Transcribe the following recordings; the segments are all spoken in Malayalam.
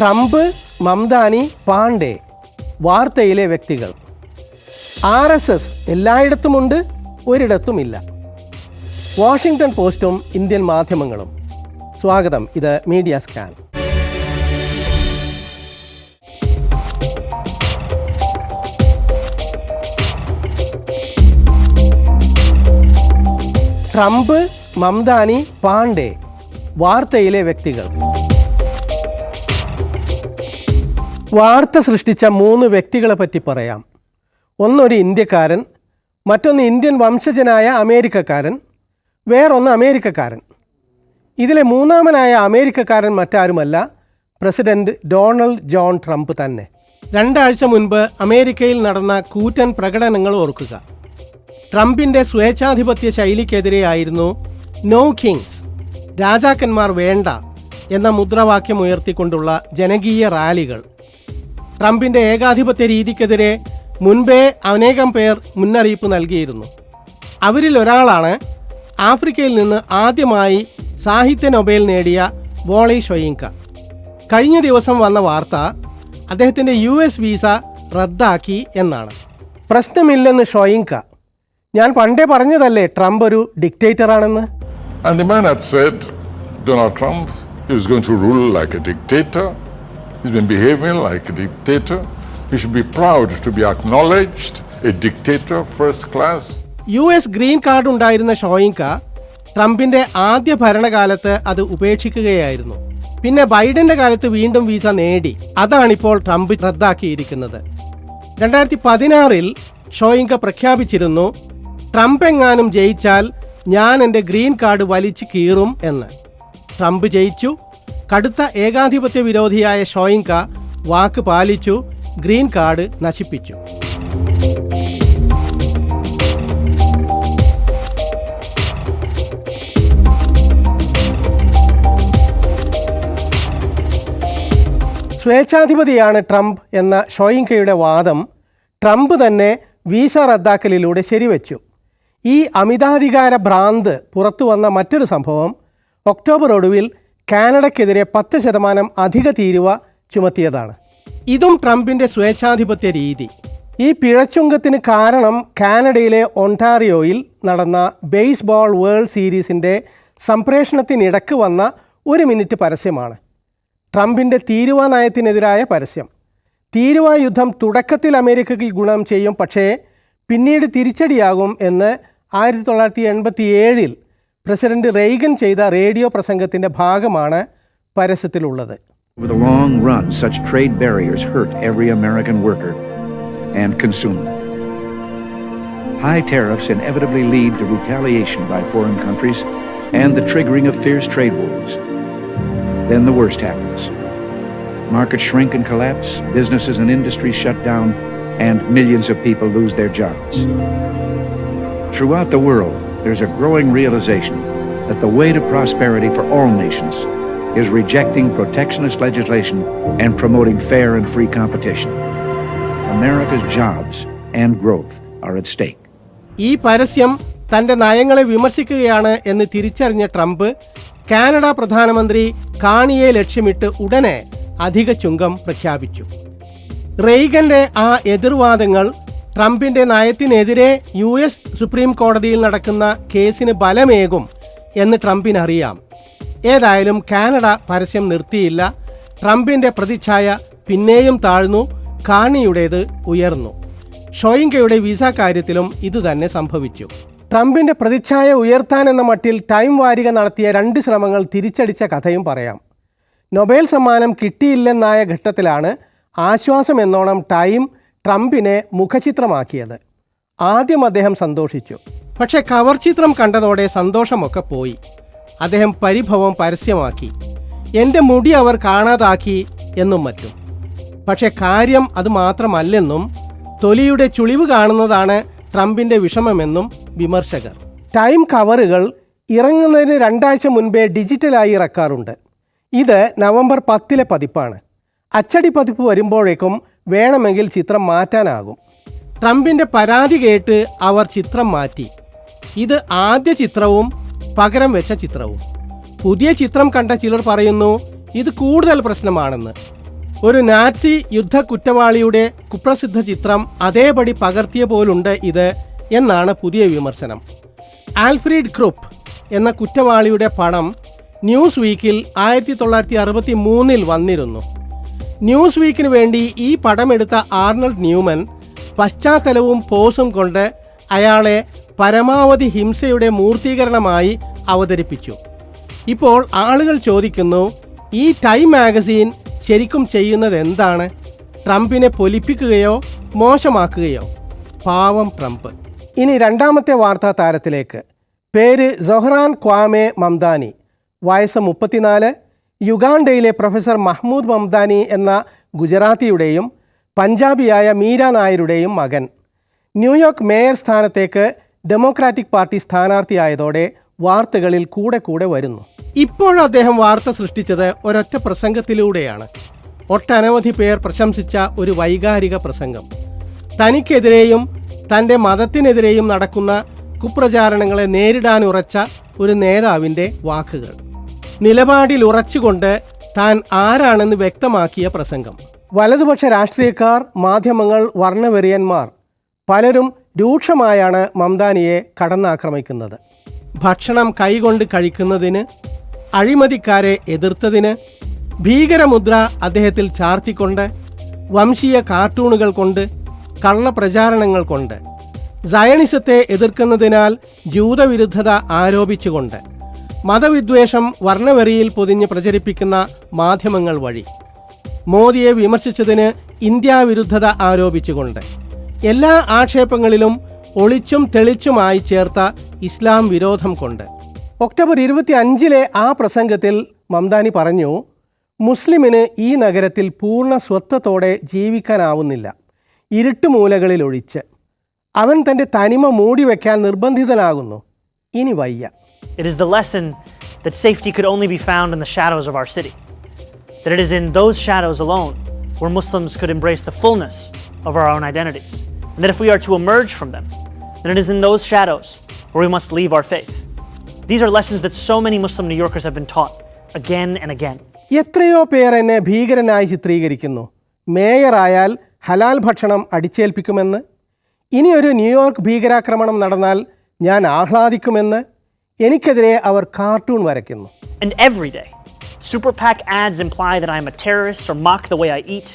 ട്രംപ് മംദാനി പാണ്ഡെ വാർത്തയിലെ വ്യക്തികൾ. ആർ എസ് എസ് എല്ലായിടത്തുമുണ്ട് ഒരിടത്തുമില്ല. വാഷിങ്ടൺ പോസ്റ്റും ഇന്ത്യൻ മാധ്യമങ്ങളും. സ്വാഗതം ഇത് media scan. Trump Mamdani Pandey വാർത്തയിലെ വ്യക്തികൾ. വാർത്ത സൃഷ്ടിച്ച മൂന്ന് വ്യക്തികളെ പറ്റി പറയാം. ഒന്നൊരു ഇന്ത്യക്കാരൻ മറ്റൊന്ന് ഇന്ത്യൻ വംശജനായ അമേരിക്കക്കാരൻ വേറൊന്ന് അമേരിക്കക്കാരൻ. ഇതിലെ മൂന്നാമനായ അമേരിക്കക്കാരൻ മറ്റാരുമല്ല പ്രസിഡന്റ് ഡൊണാൾഡ് ജോൺ ട്രംപ് തന്നെ. രണ്ടാഴ്ച മുൻപ് അമേരിക്കയിൽ നടന്ന കൂറ്റൻ പ്രകടനങ്ങൾ ഓർക്കുക. ട്രംപിന്റെ സ്വേച്ഛാധിപത്യ ശൈലിക്കെതിരെയായിരുന്നു നോ കിങ്സ് രാജാക്കന്മാർ വേണ്ട എന്ന മുദ്രാവാക്യം ഉയർത്തിക്കൊണ്ടുള്ള ജനകീയ റാലികൾ. ട്രംപിന്റെ ഏകാധിപത്യ രീതിക്കെതിരെ മുൻപേ അനേകം പേർ മുന്നറിയിപ്പ് നൽകിയിരുന്നു. അവരിൽ ഒരാളാണ് ആഫ്രിക്കയിൽ നിന്ന് ആദ്യമായി സാഹിത്യ നൊബേൽ നേടിയ വോളി ഷൊയിങ്ക. കഴിഞ്ഞ ദിവസം വന്ന വാർത്ത അദ്ദേഹത്തിന്റെ യു എസ് വീസ റദ്ദാക്കി എന്നാണ്. പ്രശ്നമില്ലെന്ന് ഷൊയിങ്ക. ഞാൻ പണ്ടേ പറഞ്ഞതല്ലേ ട്രംപ് ഒരു ഡിക്റ്റേറ്ററാണെന്ന് And the Trump had said, Donald Trump, he a dictator. He's been behaving like a dictator. He should be proud to be acknowledged, a dictator first class. U S green card ഉണ്ടായിരുന്ന ഷോയിങ്ക ട്രംപിന്റെ ആദ്യ ഭരണകാലത്ത് അത് ഉപേക്ഷിക്കുകയായിരുന്നു പിന്നെ ബൈഡന്റെ കാലത്ത് വീണ്ടും വിസ നേടി അതാണിപ്പോൾ ട്രംപ് റദ്ദാക്കിയിരിക്കുന്നത് രണ്ടായിരത്തി പതിനാറിൽ ഷോയിങ്ക പ്രഖ്യാപിച്ചിരുന്നു ട്രംപ് എങ്ങാനും ജയിച്ചാൽ ഞാൻ എന്റെ ഗ്രീൻ കാർഡ് വലിച്ചു കീറും എന്ന് ട്രംപ് ജയിച്ചു കടുത്ത ഏകാധിപത്യ വിരോധിയായ ഷോയിങ്ക വാക്ക് പാലിച്ചു ഗ്രീൻ കാർഡ് നശിപ്പിച്ചു. സ്വേച്ഛാധിപതിയാണ് ട്രംപ് എന്ന ഷോയിങ്കയുടെ വാദം ട്രംപ് തന്നെ വീസ റദ്ദാക്കലിലൂടെ ശരിവെച്ചു. ഈ അമിതാധികാര ഭ്രാന്ത് പുറത്തു വന്ന മറ്റൊരു സംഭവം ഒക്ടോബർ ഒടുവിൽ കാനഡയ്ക്കെതിരെ പത്ത് ശതമാനം അധിക തീരുവ ചുമത്തിയതാണ്. ഇതും ട്രംപിന്റെ സ്വേച്ഛാധിപത്യ രീതി. ഈ പിഴച്ചുങ്കത്തിന് കാരണം കാനഡയിലെ ഒണ്ടാറിയോയിൽ നടന്ന ബേസ്ബോൾ വേൾഡ് സീരീസിന്റെ സംപ്രേഷണത്തിനിടക്ക് വന്ന ഒരു മിനിറ്റ് പരസ്യമാണ്. ട്രംപിന്റെ തീരുവ നയത്തിനെതിരായ പരസ്യം. തീരുവ യുദ്ധം തുടക്കത്തിൽ അമേരിക്കയ്ക്ക് ഗുണം ചെയ്യും പക്ഷേ പിന്നീട് തിരിച്ചടിയാകും എന്ന് ആയിരത്തി തൊള്ളായിരത്തി എൺപത്തി ഏഴിൽ പ്രസിഡന്റ് റെയ്ഗൻ ചെയ്ത റേഡിയോ പ്രസംഗത്തിൻ്റെ ഭാഗമാണ് പരസ്യത്തിലുള്ളത് Over the long run, such trade barriers hurt every American worker and consumer. High tariffs inevitably lead to retaliation by foreign countries and the triggering of fierce trade wars. Then the worst happens. Markets shrink and collapse, businesses and industries shut down, and millions of people lose their jobs. Throughout the world, there's a growing realization that the way to prosperity for all nations is rejecting protectionist legislation and promoting fair and free competition. America's jobs and growth are at stake. ഈ പരസ്യം തന്റെ നയങ്ങളെ വിമർശിക്കുകയാണ് എന്ന് തിരിച്ചറിഞ്ഞ ട്രംപ് കാനഡ പ്രധാനമന്ത്രി കാണിയെ ലക്ഷ്യമിട്ട് ഉടനെ അധിക ചുങ്കം പ്രഖ്യാപിച്ചു റെയ്ഗന്റെ ആ എതിർവാദങ്ങൾ ട്രംപിന്റെ നയത്തിനെതിരെ യു എസ് സുപ്രീം കോടതിയിൽ നടക്കുന്ന കേസിന് ബലമേകും എന്ന് ട്രംപിനറിയാം. ഏതായാലും കാനഡ പരസ്യം നിർത്തിയില്ല. ട്രംപിന്റെ പ്രതിച്ഛായ പിന്നെയും താഴ്ന്നു കാണിയുടേത് ഉയർന്നു. ഷോയിങ്കയുടെ വിസ കാര്യത്തിലും ഇതുതന്നെ സംഭവിച്ചു. ട്രംപിന്റെ പ്രതിച്ഛായ ഉയർത്താൻ എന്ന മട്ടിൽ ടൈം വാരിക നടത്തിയ രണ്ട് ശ്രമങ്ങൾ തിരിച്ചടിച്ച കഥയും പറയാം. നൊബേൽ സമ്മാനം കിട്ടിയില്ലെന്നായ ഘട്ടത്തിലാണ് ആശ്വാസം എന്നോണം ടൈം ട്രംപിനെ മുഖചിത്രമാക്കിയത്. ആദ്യം അദ്ദേഹം സന്തോഷിച്ചു. പക്ഷേ കവർ ചിത്രം കണ്ടതോടെ സന്തോഷമൊക്കെ പോയി. അദ്ദേഹം പരിഭവം പരസ്യമാക്കി. എന്റെ മുടി അവർ കാണാതാക്കി എന്നും മറ്റും. പക്ഷേ കാര്യം അത് മാത്രമല്ലെന്നും തൊലിയുടെ ചുളിവ് കാണുന്നതാണ് ട്രംപിന്റെ വിഷമമെന്നും വിമർശകർ. ടൈം കവറുകൾ ഇറങ്ങുന്നതിന് രണ്ടാഴ്ച മുൻപേ ഡിജിറ്റലായി ഇറക്കാറുണ്ട് ഇത് നവംബർ പത്തിലെ പതിപ്പാണ്. അച്ചടി പതിപ്പ് വരുമ്പോഴേക്കും വേണമെങ്കിൽ ചിത്രം മാറ്റാനാകും. ട്രംപിന്റെ പരാതി കേട്ട് അവർ ചിത്രം മാറ്റി. ഇത് ആദ്യ ചിത്രവും പകരം വെച്ച ചിത്രവും. പുതിയ ചിത്രം കണ്ട ചിലർ പറയുന്നു ഇത് കൂടുതൽ പ്രശ്നമാണെന്ന്. ഒരു നാസി യുദ്ധ കുറ്റവാളിയുടെ കുപ്രസിദ്ധ ചിത്രം അതേപടി പകർത്തിയ പോലുണ്ട് ഇത് എന്നാണ് പുതിയ വിമർശനം. ആൽഫ്രീഡ് ക്രൂപ്പ് എന്ന കുറ്റവാളിയുടെ പണം ന്യൂസ് വീക്കിൽ ആയിരത്തി തൊള്ളായിരത്തി അറുപത്തി മൂന്നിൽ വന്നിരുന്നു. ന്യൂസ് വീക്കിന് വേണ്ടി ഈ പടമെടുത്ത ആർണൾഡ് ന്യൂമൻ പശ്ചാത്തലവും പോസും കൊണ്ട് അയാളെ പരമാവധി ഹിംസയുടെ മൂർത്തീകരണമായി അവതരിപ്പിച്ചു. ഇപ്പോൾ ആളുകൾ ചോദിക്കുന്നു ഈ ടൈം മാഗസീൻ ശരിക്കും ചെയ്യുന്നത് എന്താണ്? ട്രംപിനെ പൊലിപ്പിക്കുകയോ മോശമാക്കുകയോ? പാവം ട്രംപ്. ഇനി രണ്ടാമത്തെ വാർത്താ താരത്തിലേക്ക്. പേര് സൊഹ്റാൻ ക്വാമെ മംദാനി. വയസ്സ് മുപ്പത്തിനാല് യുഗാണ്ടയിലെ പ്രൊഫസർ മഹ്മൂദ് മംദാനി എന്ന ഗുജറാത്തിയുടെയും പഞ്ചാബിയായ മീര നായരുടെയും മകൻ. ന്യൂയോർക്ക് മേയർ സ്ഥാനത്തേക്ക് ഡെമോക്രാറ്റിക് പാർട്ടി സ്ഥാനാർത്ഥിയായതോടെ വാർത്തകളിൽ കൂടെ കൂടെ വരുന്നു. ഇപ്പോൾ അദ്ദേഹം വാർത്ത സൃഷ്ടിച്ചത് ഒരൊറ്റ പ്രസംഗത്തിലൂടെയാണ്. ഒട്ടനവധി പേർ പ്രശംസിച്ച ഒരു വൈകാരിക പ്രസംഗം. തനിക്കെതിരെയും തന്റെ മതത്തിനെതിരെയും നടക്കുന്ന കുപ്രചാരണങ്ങളെ നേരിടാനുറച്ച ഒരു നേതാവിന്റെ വാക്കുകൾ. നിലപാടിൽ ഉറച്ചുകൊണ്ട് താൻ ആരാണെന്ന് വ്യക്തമാക്കിയ പ്രസംഗം. വലതുപക്ഷ രാഷ്ട്രീയക്കാർ മാധ്യമങ്ങൾ വർണവെറിയന്മാർ പലരും രൂക്ഷമായാണ് മംദാനിയെ കടന്നാക്രമിക്കുന്നത്. ഭക്ഷണം കൈകൊണ്ട് കഴിക്കുന്നതിന് അഴിമതിക്കാരെ എതിർത്തതിന് ഭീകരമുദ്ര അദ്ദേഹത്തിൽ ചാർത്തിക്കൊണ്ട് വംശീയ കാർട്ടൂണുകൾ കൊണ്ട് കള്ളപ്രചാരണങ്ങൾ കൊണ്ട് സയണിസത്തെ എതിർക്കുന്നതിനാൽ ജൂതവിരുദ്ധത ആരോപിച്ചുകൊണ്ട് മതവിദ്വേഷം വർണവെറിയിൽ പൊതിഞ്ഞ് പ്രചരിപ്പിക്കുന്ന മാധ്യമങ്ങൾ വഴി. മോദിയെ വിമർശിച്ചതിന് ഇന്ത്യ വിരുദ്ധത ആരോപിച്ചുകൊണ്ട്. എല്ലാ ആക്ഷേപങ്ങളിലും ഒളിച്ചും തെളിച്ചുമായി ചേർത്ത ഇസ്ലാം വിരോധം കൊണ്ട്. ഒക്ടോബർ ഇരുപത്തി അഞ്ചിലെ ആ പ്രസംഗത്തിൽ മംദാനി പറഞ്ഞു മുസ്ലിമിന് ഈ നഗരത്തിൽ പൂർണ സ്വത്വത്തോടെ ജീവിക്കാനാവുന്നില്ല. ഇരുട്ടുമൂലകളിൽ ഒഴിച്ച് അവൻ തന്റെ തനിമ മൂടിവെക്കാൻ നിർബന്ധിതനാകുന്നു. ഇനി വയ്യ. It is the lesson that safety could only be found in the shadows of our city. That it is in those shadows alone where Muslims could embrace the fullness of our own identities. And that if we are to emerge from them, then it is in those shadows where we must leave our faith. These are lessons that so many Muslim New Yorkers have been taught again and again. എത്രയോ പേർ എന്നെ ഭീകരനായി ചിത്രീകരിക്കുന്നു മേയറായാൽ ഹലാൽ ഭക്ഷണം അടിച്ചേൽപ്പിക്കുമെന്ന് ഇനിയൊരു ന്യൂയോർക്ക് ഭീകരാക്രമണം നടന്നാൽ ഞാൻ ആഹ്ലാദിക്കുമെന്ന് എനിക്കെതിരെ അവർ കാർട്ടൂൺ വരയ്ക്കുന്നു And every day, super PAC ads imply that I am a terrorist or mock the way I eat.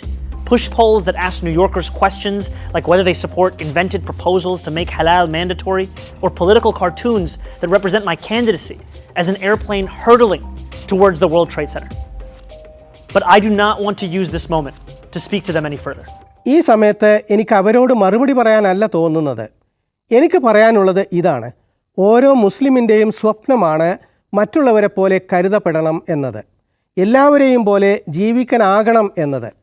Push polls that ask New Yorkers questions like whether they support invented proposals to make halal mandatory, or political cartoons that represent my candidacy as an airplane hurtling towards the World Trade Center. But I do not want to use this moment to speak to them any further. ഈ സമയത്ത് എനിക്ക് അവരോട് മറുപടി പറയാനല്ല തോന്നുന്നത് എനിക്ക് പറയാനുള്ളത് ഇതാണ് ഓരോ മുസ്ലിമിന്റെയും സ്വപ്നമാണ് മറ്റുള്ളവരെ പോലെ കരുതപ്പെടണം എന്നത് എല്ലാവരെയും പോലെ ജീവിക്കാനാകണം എന്നത്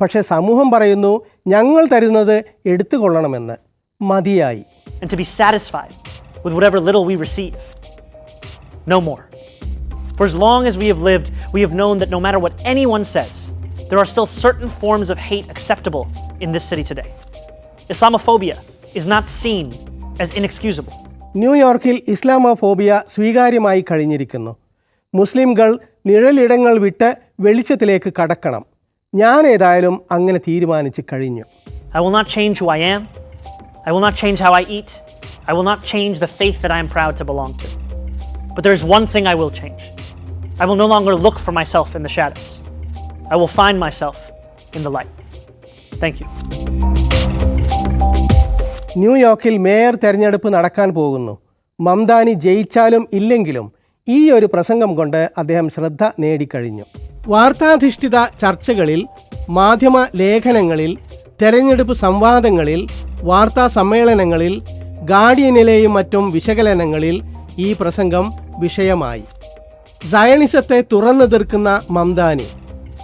പക്ഷേ സമൂഹം പറയുന്നു ഞങ്ങൾ തരുന്നത് എടുത്തുകൊള്ളണമെന്ന് മതിയായി and to be satisfied with whatever little we receive. No more. For as long as we have lived, we have known that no matter what anyone says, there are still certain forms of hate acceptable in this city today. Islamophobia is not seen as inexcusable. ന്യൂയോർക്കിൽ ഇസ്ലാമോഫോബിയ സ്വീകാര്യമായി കഴിഞ്ഞിരിക്കുന്നു മുസ്ലിംകൾ നിഴലിടങ്ങൾ വിട്ട് വെളിച്ചത്തിലേക്ക് കടക്കണം ഞാൻ ഏതായാലും അങ്ങനെ തീരുമാനിച്ച് കഴിഞ്ഞു I will not change who I am. I will not change how I eat. I will not change the faith that I am proud to belong to. But there is one thing I will change. I will no longer look for myself in the shadows. I will find myself in the light. Thank you. ന്യൂയോർക്കിൽ മേയർ തെരഞ്ഞെടുപ്പ് നടക്കാൻ പോകുന്നു. മംദാനി ജയിച്ചാലും ഇല്ലെങ്കിലും ഈ ഒരു പ്രസംഗം കൊണ്ട് അദ്ദേഹം ശ്രദ്ധ നേടിക്കഴിഞ്ഞു. വാർത്താധിഷ്ഠിത ചർച്ചകളിൽ മാധ്യമ ലേഖനങ്ങളിൽ തെരഞ്ഞെടുപ്പ് സംവാദങ്ങളിൽ വാർത്താ സമ്മേളനങ്ങളിൽ ഗാർഡിയനിലെയും മറ്റും വിശകലനങ്ങളിൽ ഈ പ്രസംഗം വിഷയമായി. സയണിസത്തെ തുറന്നെതിർക്കുന്ന മംദാനി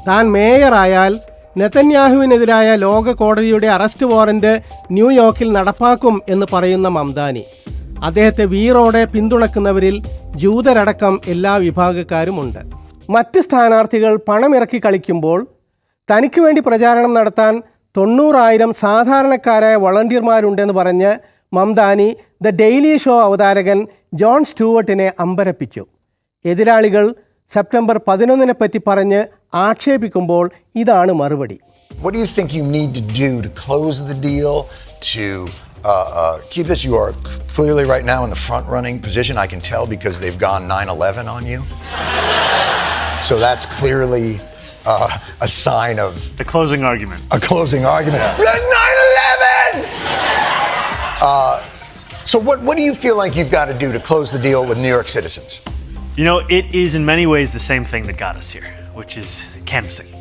താൻ മേയറായാൽ നെതന്യാഹുവിനെതിരായ ലോക കോടതിയുടെ അറസ്റ്റ് വാറന്റ് ന്യൂയോർക്കിൽ നടപ്പാക്കും എന്ന് പറയുന്ന മംദാനി. അദ്ദേഹത്തെ വീറോടെ പിന്തുണക്കുന്നവരിൽ ജൂതരടക്കം എല്ലാ വിഭാഗക്കാരുമുണ്ട് മറ്റ് സ്ഥാനാർത്ഥികൾ പണമിറക്കി കളിക്കുമ്പോൾ തനിക്ക് വേണ്ടി പ്രചാരണം നടത്താൻ തൊണ്ണൂറായിരം സാധാരണക്കാരായ വളണ്ടിയർമാരുണ്ടെന്ന് പറഞ്ഞ് മംദാനി ദ ഡെയിലി ഷോ അവതാരകൻ ജോൺ സ്റ്റൂവർട്ടിനെ അമ്പരപ്പിച്ചു. എതിരാളികൾ സെപ്റ്റംബർ പതിനൊന്നിനെ പറ്റി പറഞ്ഞ് ആക്ഷേപിക്കുമ്പോൾ ഇതാണ് മറുപടി What do you think you need to do to close the deal to uh, uh, keep this? You are clearly right now in the front running position. I can tell because they've gone 9 11 on you. so that's clearly uh, a sign of The closing argument. a closing argument. 9 11! Uh, so, what, what do you feel like you've got to do to close the deal with New York citizens? You know, it is in many ways the same thing that got us here, which is canvassing.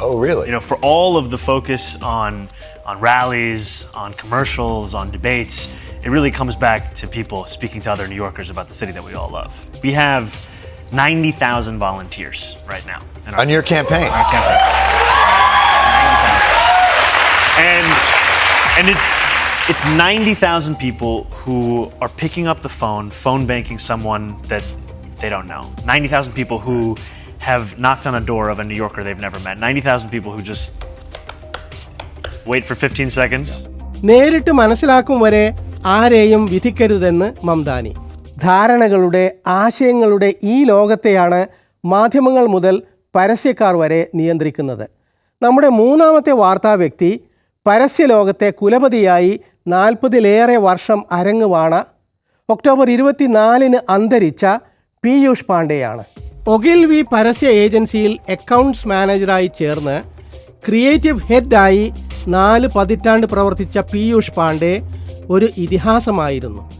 Oh, really? You know, for all of the focus on on rallies, on commercials, on debates, it really comes back to people speaking to other New Yorkers about the city that we all love. We have 90,000 volunteers right now our, on your campaign. our campaign. 90,000. And and it's it's 90,000 people who are picking up the phone, phone banking someone that they don't know. 90,000 people who have knocked on a door of a New Yorker they've never met. 90,000 people who just wait for 15 seconds. നേരിട്ട് മനസ്സിലാക്കും വരെ ആരെയും വിധിക്കരുതെന്ന് മംദാനി ധാരണകളുടെ ആശയങ്ങളുടെ ഈ ലോകത്തെയാണ് മാധ്യമങ്ങൾ മുതൽ പരസ്യക്കാർ വരെ നിയന്ത്രിക്കുന്നത് നമ്മുടെ മൂന്നാമത്തെ വാർത്താ വ്യക്തി പരസ്യലോകത്തെ കുലപതിയായി നാൽപ്പതിലേറെ വർഷം അരങ്ങുവാണ ഒക്ടോബർ ഇരുപത്തിനാലിന് അന്തരിച്ച പീയൂഷ് പാണ്ഡെയാണ്. ഒഗിൽവി പരസ്യ ഏജൻസിയിൽ അക്കൗണ്ട്സ് മാനേജറായി ചേർന്ന് ക്രിയേറ്റീവ് ഹെഡായി നാല് പതിറ്റാണ്ട് പ്രവർത്തിച്ച പീയൂഷ് പാണ്ഡെ ഒരു ഇതിഹാസമായിരുന്നു.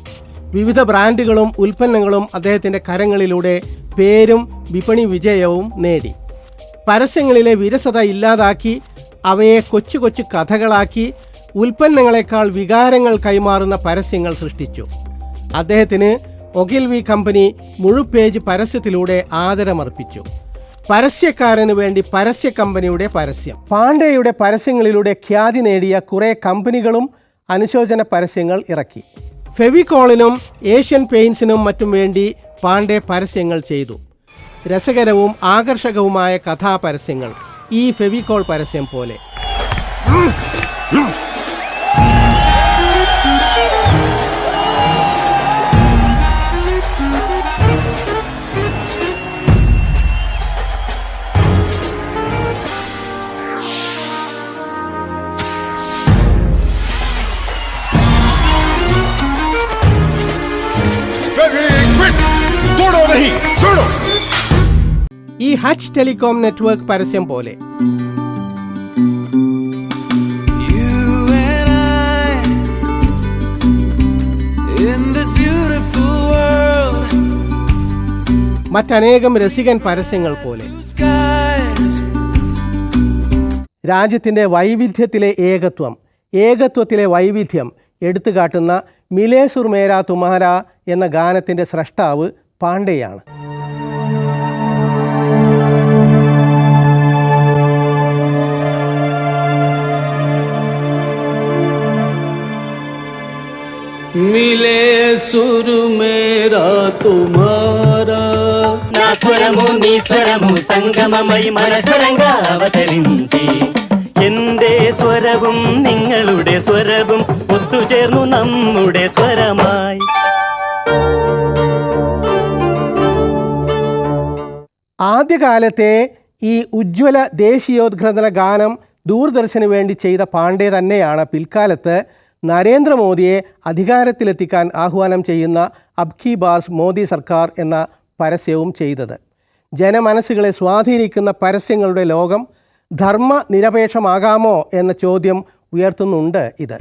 വിവിധ ബ്രാൻഡുകളും ഉൽപ്പന്നങ്ങളും അദ്ദേഹത്തിന്റെ കരങ്ങളിലൂടെ പേരും വിപണി വിജയവും നേടി. പരസ്യങ്ങളിലെ വിരസത ഇല്ലാതാക്കി അവയെ കൊച്ചു കൊച്ചു കഥകളാക്കി ഉൽപ്പന്നങ്ങളെക്കാൾ വികാരങ്ങൾ കൈമാറുന്ന പരസ്യങ്ങൾ സൃഷ്ടിച്ചു. അദ്ദേഹത്തിന് ഒഗിൽവി കമ്പനി മുഴുപേജ് പരസ്യത്തിലൂടെ ആദരമർപ്പിച്ചു. പരസ്യക്കാരന് വേണ്ടി പരസ്യ കമ്പനിയുടെ പരസ്യം. പാണ്ഡെയുടെ പരസ്യങ്ങളിലൂടെ ഖ്യാതി നേടിയ കുറേ കമ്പനികളും അനുശോചന പരസ്യങ്ങൾ ഇറക്കി. ഫെവിക്കോളിനും ഏഷ്യൻ പെയിൻസിനും മറ്റും വേണ്ടി പാണ്ഡെ പരസ്യങ്ങൾ ചെയ്തു. രസകരവും ആകർഷകവുമായ കഥാപരസ്യങ്ങൾ. ഈ ഫെവിക്കോൾ പരസ്യം പോലെ. ടെലികോം നെറ്റ്വർക്ക് പരസ്യം പോലെ. മറ്റനേകം രസികൻ പരസ്യങ്ങൾ പോലെ. രാജ്യത്തിന്റെ വൈവിധ്യത്തിലെ ഏകത്വം ഏകത്വത്തിലെ വൈവിധ്യം എടുത്തുകാട്ടുന്ന മിലേ സുർ മേരാ തുമാര എന്ന ഗാനത്തിന്റെ സ്രഷ്ടാവ് പാണ്ഡെയാണ്. కుమారా నా స్వరము నీ స్వరము సంగమమై మనస్వరంగా అవതരിంచి എന്റെ സ്വരവും നിങ്ങളുടെ സ്വരവും ഒത്തുചേർന്നു നമ്മുടെ സ്വരമായി. ആദ്യകാലത്തെ ഈ ഉജ്ജ്വല ദേശീയോദ്ഗ്രഥന ഗാനം ദൂരദർശന് വേണ്ടി ചെയ്ത പാണ്ഡെ തന്നെയാണ് പിൽക്കാലത്ത് നരേന്ദ്രമോദിയെ അധികാരത്തിലെത്തിക്കാൻ ആഹ്വാനം ചെയ്യുന്ന അബ്കി ബാസ് മോദി സർക്കാർ എന്ന പരസ്യവും ചെയ്തത്. ജനമനസ്സുകളെ സ്വാധീനിക്കുന്ന പരസ്യങ്ങളുടെ ലോകം ധർമ്മ നിരപേക്ഷമാകാമോ എന്ന ചോദ്യം ഉയർത്തുന്നുണ്ട് ഇത്.